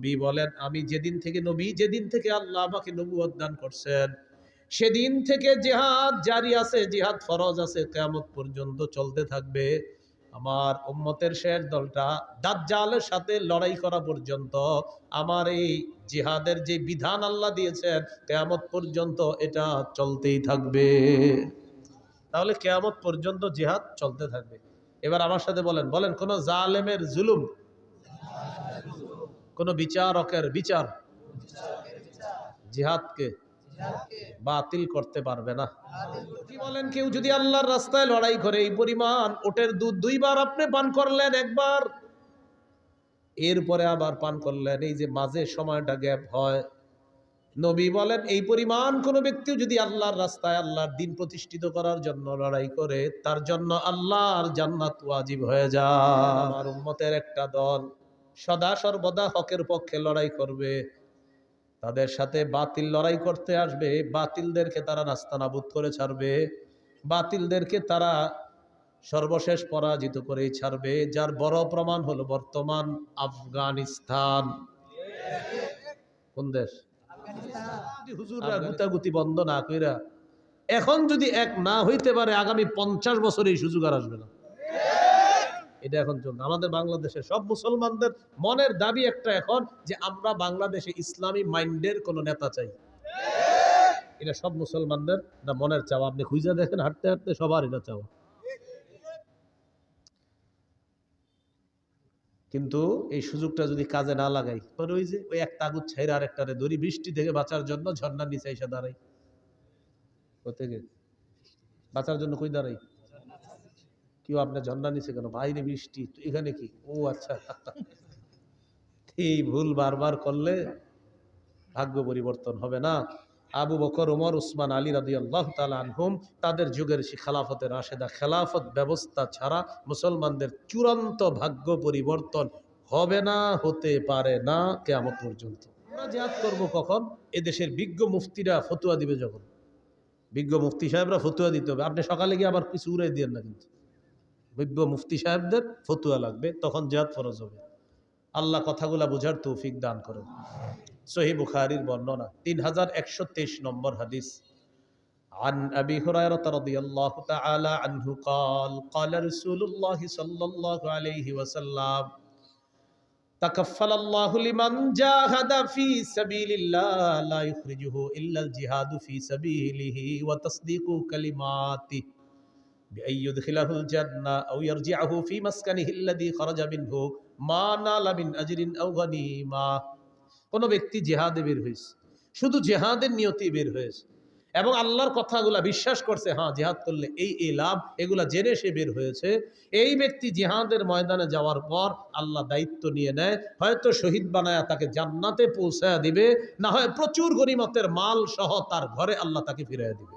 নবী বলেন, আমি যেদিন থেকে নবী, যেদিন থেকে আল্লাহ আমাকে নবুয়ত দান করছেন, সেদিন থেকে জেহাদ জারি আছে, জিহাদ ফরজ আছে, কেয়ামত পর্যন্ত চলতে থাকবে। আমার উম্মতের শেষ দলটা দাজ্জালের সাথে লড়াই করা পর্যন্ত, আমার এই জিহাদের যে বিধান আল্লাহ দিয়েছেন, কেয়ামত পর্যন্ত এটা চলতেই থাকবে। তাহলে কেয়ামত পর্যন্ত জিহাদ চলতে থাকবে। এবার আমার সাথে বলেন বলেন, কোন জালেমের জুলুম? কোন বিচারকের বিচার জিহাদকে বাতিল করতে পারবে না। কি বলেন কেউ যদি আল্লাহর রাস্তায় লড়াই করে, এই পরিমাণ ওটের দুধ দুইবার আপনি পান করলেন একবার, এরপরে আবার পান করলেন, এই যে মাঝে সময়টা গ্যাপ হয়। নবী বলেন, এই পরিমাণ কোন ব্যক্তিও যদি আল্লাহর রাস্তায় আল্লাহর দিন প্রতিষ্ঠিত করার জন্য লড়াই করে, তার জন্য আল্লাহর জান্নাত ওয়াজিব হয়ে যায়। আমার উম্মতের একটা দল সদা সর্বদা হকের পক্ষে লড়াই করবে। তাদের সাথে বাতিল লড়াই করতে আসবে। বাতিলদেরকে তারা নাস্তানাবুদ করে ছাড়বে। বাতিলদেরকে তারা সর্বশেষ পরাজিত করে ছাড়বে যার বড় প্রমাণ হলো বর্তমান আফগানিস্তান। কোন দেশ? যদি হুজুররা গুতাগুতি বন্ধ না কইরা এখন যদি এক না হইতে পারে আগামী পঞ্চাশ বছর এই সুযোগ আর আসবে না। এটা এখন চলছে। আমাদের বাংলাদেশে সব মুসলমানদের মনের দাবি একটা এখন যে আমরা বাংলাদেশে ইসলামী মাইন্ডের কোন নেতা চাই। এটা সব মুসলমানদের না মনের চাওয়া। আপনি খুঁজে দেখেন, হাঁটতে হাঁটতে সবার এটা চাওয়া। কিন্তু এই সুযোগটা যদি কাজে না লাগাই পরে ওই যে ওই এক তাগুদ ছাইরা আর একটারে দড়ি বৃষ্টি থেকে বাঁচার জন্য ঝর্ণার নিচে এসে দাঁড়াই। কোথেকে? বাঁচার জন্য কই দাঁড়াই? কেউ আপনার ঝর্ণা নিচে কেন? বাইরে বৃষ্টি এখানে কি? ও আচ্ছা। এই ভুল বারবার করলে ভাগ্য পরিবর্তন হবে না। আবু বকর ওমর উসমান, আলী রাদি আল্লাহ আনহুম তাদের যুগের সে খেলাফতের রাশেদা। খেলাফত ব্যবস্থা ছাড়া মুসলমানদের চূড়ান্ত ভাগ্য পরিবর্তন হবে না, হতে পারে না কেমন পর্যন্ত। আমরা জিহাদ করব কখন? এদেশের বিজ্ঞ মুফতিরা ফতুয়া দিবে যখন। বিজ্ঞ মুফতি সাহেবরা ফতুয়া দিতে হবে। আপনি সকালে গিয়ে আবার কিছু উড়াই দিয়েন না কিন্তু। বিজ্ঞ মুফতি সাহেবদের ফতুয়া লাগবে তখন জিহাদ ফরজ হবে আল্লাহ কথাগুলা বোঝার তৌফিক দান করেন সহি বুখারির বর্ণনা তিন হাজার একশো তেইশ নম্বর হাদিস عن أبي هريرة رضي الله تعالى عنه قال قال رسول الله صلى الله عليه وسلم تكفل الله لمن جاهد في سبيل الله لا يخرجه إلا الجهاد في سبيله وتصديق كلماته بأن يدخله الجنة أو يرجعه في مسكنه الذي خرج منه ما نال من أجر أو غنيمة কোনো ব্যক্তি জেহাদে বের হয়েছে শুধু জেহাদের নিয়তি বের হয়েছে এবং আল্লাহর কথাগুলা বিশ্বাস করছে হ্যাঁ জেহাদ করলে এই এই লাভ এগুলা জেনে সে বের হয়েছে এই ব্যক্তি জেহাদের ময়দানে যাওয়ার পর আল্লাহ দায়িত্ব নিয়ে নেয় হয়তো শহীদ বানায়া তাকে জান্নাতে পৌঁছায়া দিবে না হয় প্রচুর গরিমতের মাল সহ তার ঘরে আল্লাহ তাকে ফিরাইয়া দিবে